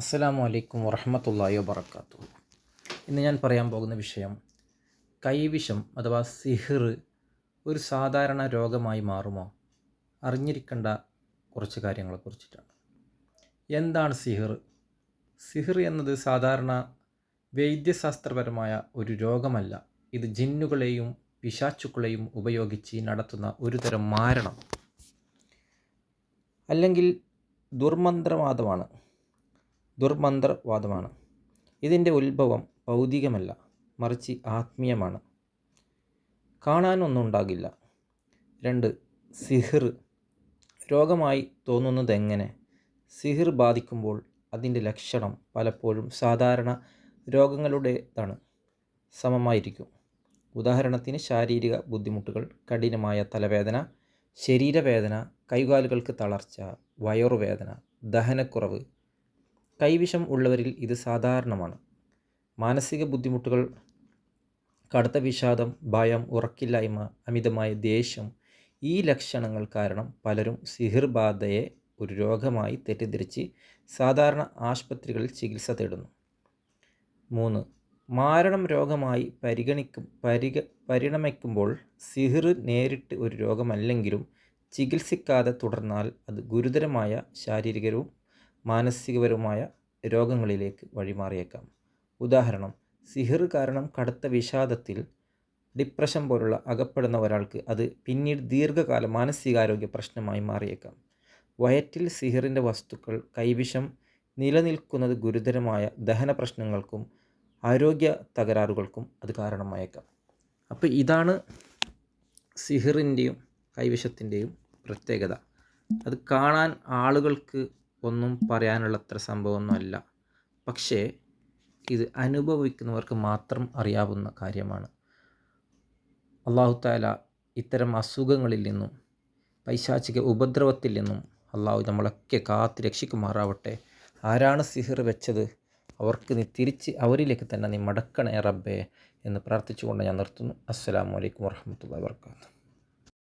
അസ്സലാമു അലൈക്കും വറഹമത്തല്ലാഹി വബർക്കാത്തു ഇന്ന് ഞാൻ പറയാൻ പോകുന്ന വിഷയം കൈവിഷം അഥവാ സിഹിർ ഒരു സാധാരണ രോഗമായി മാറുമോ? അറിഞ്ഞിരിക്കേണ്ട കുറച്ച് കാര്യങ്ങളെ കുറിച്ചിട്ടാണ്. എന്താണ് സിഹിർ? സിഹിർ എന്നത് സാധാരണ വൈദ്യശാസ്ത്രപരമായ ഒരു രോഗമല്ല. ഇത് ജിന്നുകളെയും പിശാച്ചുക്കളെയും ഉപയോഗിച്ച് നടത്തുന്ന ഒരു തരം മാരണം. അല്ലെങ്കിൽ ദുർമന്ത്രവാദമാണ്. ദുർമന്ത്രവാദമാണ്. ഇതിന്റെ ഉത്ഭവം ഭൗതികമല്ല മറിച്ച് ആത്മീയമാണ്. കാണാനൊന്നും ഉണ്ടാകില്ല രണ്ട് സിഹിർ. രോഗമായി തോന്നുന്നതെങ്ങനെ? സിഹിർ ബാധിക്കുമ്പോൾ അതിന്റെ ലക്ഷണം പലപ്പോഴും സാധാരണ രോഗങ്ങളുടേതാണ്. സമമായിരിക്കും. ഉദാഹരണത്തിന് ശാരീരിക ബുദ്ധിമുട്ടുകൾ കഠിനമായ തലവേദന ശരീരവേദന കൈകാലുകൾക്ക് തളർച്ച വയറുവേദന ദഹനക്കുറവ് കൈവിഷം ഉള്ളവരിൽ ഇത് സാധാരണമാണ്. മാനസിക ബുദ്ധിമുട്ടുകൾ കടുത്ത വിഷാദം ഭയം ഉറക്കില്ലായ്മ അമിതമായ ദേഷ്യം ഈ ലക്ഷണങ്ങൾ കാരണം പലരും സിഹിർബാധയെ ഒരു രോഗമായി തെറ്റിദ്ധരിച്ച് സാധാരണ ആശുപത്രികളിൽ ചികിത്സ തേടുന്നു. മൂന്ന് മാരണം രോഗമായി പരിഗണിക്കും പരിഗ പരിണമിക്കുമ്പോൾ സിഹിർ നേരിട്ട് ഒരു രോഗമല്ലെങ്കിലും ചികിത്സിക്കാതെ തുടർന്നാൽ അത് ഗുരുതരമായ ശാരീരികവും മാനസികപരവുമായ രോഗങ്ങളിലേക്ക് വഴിമാറിയേക്കാം. ഉദാഹരണം സിഹിർ കാരണം കടുത്ത വിഷാദത്തിൽ ഡിപ്രഷൻ പോലുള്ള അകപ്പെടുന്ന ഒരാൾക്ക് അത് പിന്നീട് ദീർഘകാല മാനസികാരോഗ്യ പ്രശ്നമായി മാറിയേക്കാം. വയറ്റിൽ സിഹിറിന്റെ വസ്തുക്കൾ കൈവിഷം നിലനിൽക്കുന്നത് ഗുരുതരമായ ദഹന പ്രശ്നങ്ങൾക്കും ആരോഗ്യ തകരാറുകൾക്കും അത് കാരണമായേക്കാം. അപ്പോൾ ഇതാണ് സിഹിറിന്റെയും കൈവിഷത്തിന്റെയും പ്രത്യേകത. അത് കാണാൻ ആളുകൾക്ക് ഒന്നും പറയാനുള്ളത്ര സംഭവമൊന്നുമല്ല. പക്ഷേ ഇത് അനുഭവിക്കുന്നവർക്ക് മാത്രം അറിയാവുന്ന കാര്യമാണ്. അള്ളാഹു താല ഇത്തരം അസുഖങ്ങളിൽ നിന്നും പൈശാചിക ഉപദ്രവത്തിൽ നിന്നും അള്ളാഹു നമ്മളൊക്കെ കാത്ത് രക്ഷിക്കുമാറാവട്ടെ. ആരാണ് സിഹിർ വെച്ചത്? അവർക്ക് നീ തിരിച്ച് അവരിലേക്ക് തന്നെ നീ മടക്കണേ റബ്ബേ എന്ന് പ്രാർത്ഥിച്ചുകൊണ്ട് ഞാൻ നിർത്തുന്നു. അസ്സലാമു അലൈക്കും വർഹമത്തുള്ള വർക്കാത്തു